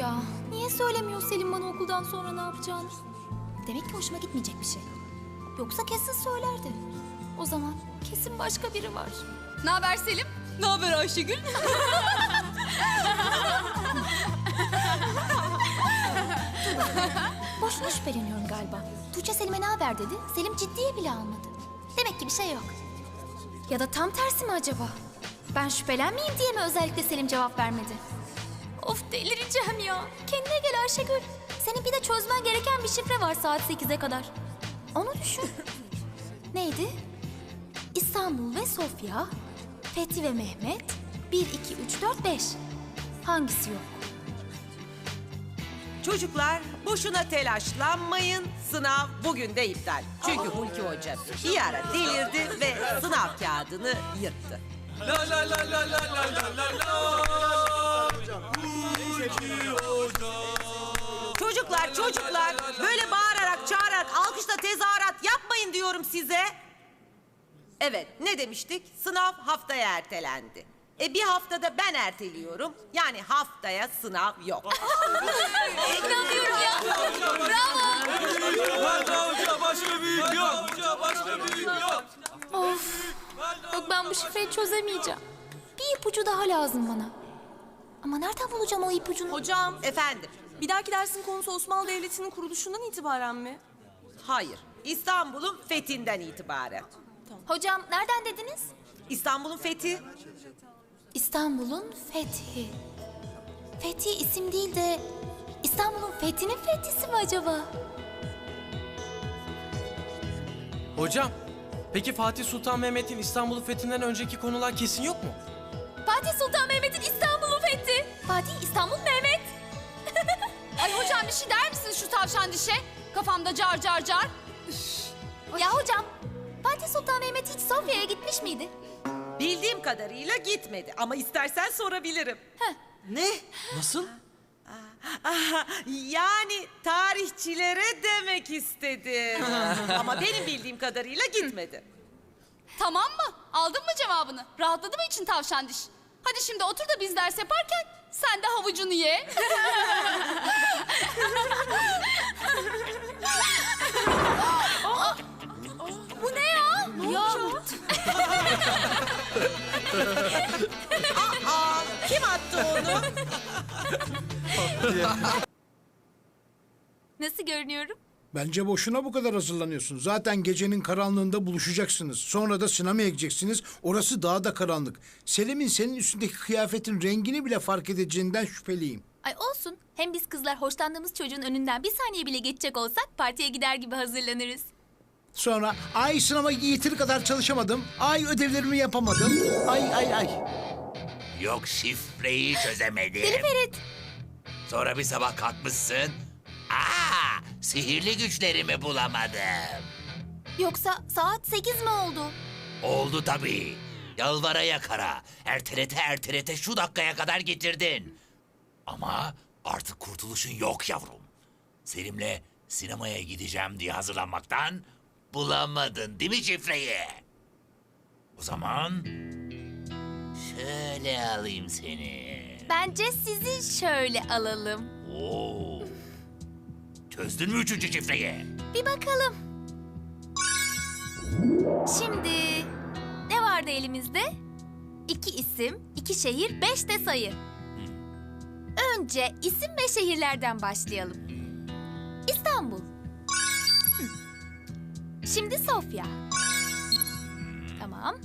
ya. Niye söylemiyor Selim bana okuldan sonra ne yapacağını? Demek ki hoşuma gitmeyecek bir şey. Yoksa kesin söylerdi. O zaman kesin başka biri var. Ne haber Selim? Ne haber Ayşegül? Boşuna şüpheleniyorum galiba. Tuğçe Selim'e ne haber dedi. Selim ciddiye bile almadı. Demek ki bir şey yok. Ya da tam tersi mi acaba? Ben şüphelenmeyeyim diye mi özellikle Selim cevap vermedi? Of delireceğim ya. Kendine gel Ayşegül. Senin bir de çözmen gereken bir şifre var saat 8'e kadar. Onu düşün. Neydi? İstanbul ve Sofya, Fethi ve Mehmet, 1, 2, 3, 4, 5. Hangisi yok? Çocuklar boşuna telaşlanmayın. Sınav bugün de iptal. Çünkü Hulki Hoca bir ara delirdi ve sınav kağıdını yırttı. Çocuklar çocuklar böyle bağırarak çağırarak alkışla tezahürat yapmayın diyorum size. Evet ne demiştik? Sınav haftaya ertelendi. E bir haftada ben erteliyorum. Yani haftaya sınav yok. Of. Yok ben bu şifreyi çözemeyeceğim. Bir ipucu daha lazım bana. Ama nereden bulacağım o ipucunu? Hocam, Efendim? bir dahaki dersin konusu Osmanlı Devleti'nin kuruluşundan itibaren mi? Hayır. İstanbul'un fethinden itibaren. Hocam nereden dediniz? İstanbul'un fethi İstanbul'un fethi. Fethi isim değil de İstanbul'un fethinin fethisi mi acaba? Hocam, peki Fatih Sultan Mehmet'in İstanbul'u fethinden önceki konular kesin yok mu? Fatih Sultan Mehmet'in İstanbul'un Kafamda car car car. Ya hocam Fatih Sultan Mehmet hiç Sofya'ya gitmiş miydi? bildiğim kadarıyla gitmedi. Ama istersen sorabilirim. Ne? Nasıl? Yani tarihçilere demek istedim. Ama benim bildiğim kadarıyla gitmedi. Tamam mı? Aldın mı cevabını? Rahatladı mı için tavşan diş? Hadi şimdi otur da biz ders yaparken sen de havucunu ye. Aa, kim attı onu? nasıl görünüyorum? Bence boşuna bu kadar hazırlanıyorsun. Zaten gecenin karanlığında buluşacaksınız. Sonra da sinemaya gideceksiniz. Orası daha da karanlık. Selim'in senin üstündeki kıyafetin rengini bile fark edeceğinden şüpheliyim. Ay olsun. Hem biz kızlar hoşlandığımız çocuğun önünden bir saniye bile geçecek olsak partiye gider gibi hazırlanırız. Sonra ay sınava yeteri kadar çalışamadım. Ay ödevlerimi yapamadım. Ay ay ay. Yok şifreyi çözemedim. Deli Ferit. Sonra bir sabah kalkmışsın. Aa, sihirli güçlerimi bulamadım. Yoksa saat 8 mi oldu? Oldu tabii. Yalvara yakara. Ertelete ertelete şu dakikaya kadar getirdin. Ama artık kurtuluşun yok yavrum. Selim'le sinemaya gideceğim diye hazırlanmaktan bulamadın değil mi şifreyi? O zaman şöyle alayım seni. Bence sizi şöyle alalım. Oo. Çözdün mü üçüncü şifreyi? Bir bakalım. Şimdi ne vardı elimizde? İki isim, iki şehir, beş de sayı. Önce isim ve şehirlerden başlayalım. İstanbul. Şimdi Sofya. Tamam.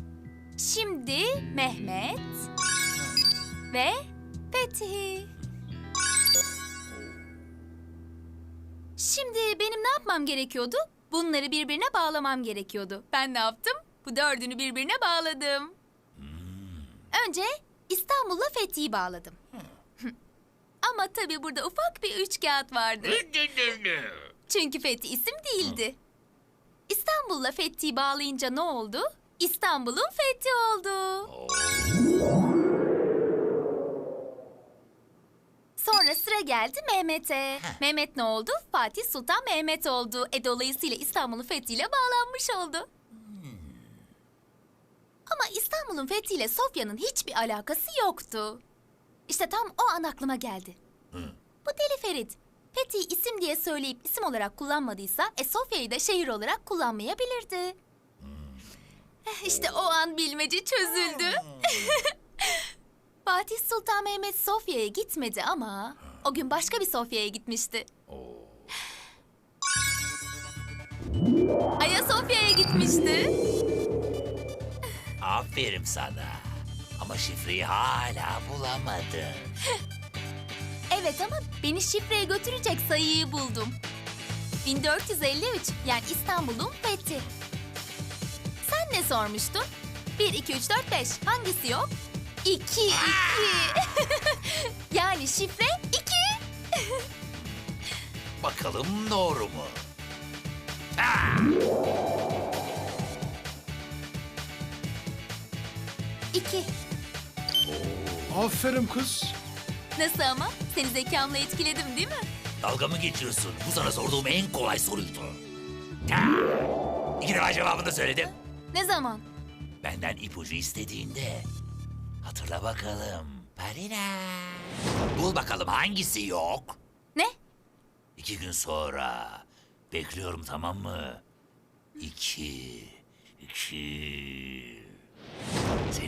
Şimdi Mehmet ve Fethi. Şimdi benim ne yapmam gerekiyordu? Bunları birbirine bağlamam gerekiyordu. Ben ne yaptım? Bu dördünü birbirine bağladım. Önce İstanbul'la Fethi'yi bağladım. Ama tabii burada ufak bir üç kağıt vardı. Çünkü Fethi isim değildi. İstanbul'la Fethi'yi bağlayınca ne oldu? İstanbul'un Fethi oldu. Sonra sıra geldi Mehmet'e. Mehmet ne oldu? Fatih Sultan Mehmet oldu. E dolayısıyla İstanbul'un fethiyle bağlanmış oldu. Ama İstanbul'un fethiyle Sofya'nın hiçbir alakası yoktu. İşte tam o an aklıma geldi. Bu deli Ferit. Fethi'yi isim diye söyleyip isim olarak kullanmadıysa e Sofya'yı da şehir olarak kullanmayabilirdi. Eh, İşte o an bilmece çözüldü. Fatih Sultan Mehmet Sofya'ya gitmedi ama o gün başka bir Sofya'ya gitmişti. Ayasofya'ya gitmişti. Aferin sana. Ama şifreyi hala bulamadın. Evet ama beni şifreye götürecek sayıyı buldum. 1453 yani İstanbul'un fethi. Sen ne sormuştun? 1, 2, 3, 4, 5 hangisi yok? 2, 2. yani şifre 2. Bakalım doğru mu? 2. Aferin kız. Nasıl ama? Seni zekamla etkiledim değil mi? Dalga mı geçiyorsun? Bu sana sorduğum en kolay soruydu. İki defa cevabını da söyledim. Ne zaman? Benden ipucu istediğinde. Hatırla bakalım. Parina. Bul bakalım hangisi yok? Ne? İki gün sonra. Bekliyorum tamam mı? İki. iki.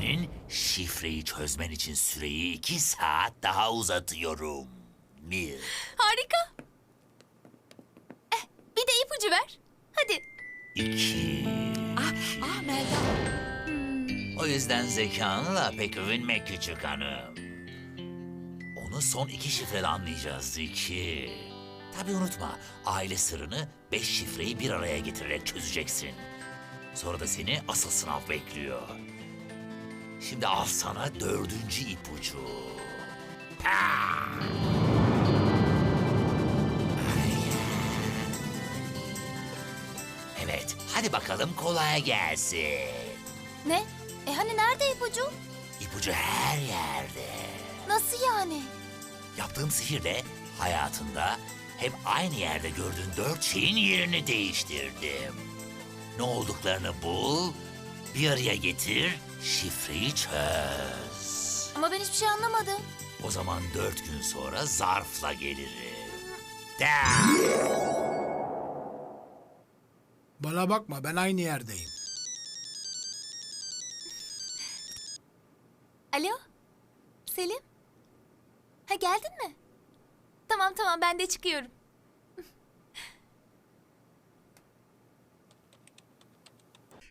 Senin şifreyi çözmen için süreyi iki saat daha uzatıyorum. Bir. Harika. Eh, bir de ipucu ver. Hadi. iki. Ah Melda. O yüzden zekanla pek övünme küçük hanım. Onu son iki şifrede anlayacağız iki. Tabii unutma aile sırrını beş şifreyi bir araya getirerek çözeceksin. Sonra da seni asıl sınav bekliyor. Şimdi al sana dördüncü ipucu. Evet, hadi bakalım kolay gelsin. Ne? E hani nerede ipucu? İpucu her yerde. Nasıl yani? Yaptığım sihirle hayatında hep aynı yerde gördüğün dört şeyin yerini değiştirdim. Ne olduklarını bul, bir araya getir, şifreyi çöz. Ama ben hiçbir şey anlamadım. O zaman dört gün sonra zarfla gelirim. Da! Bana bakma ben aynı yerdeyim. Alo? Selim? Ha geldin mi? Tamam tamam ben de çıkıyorum.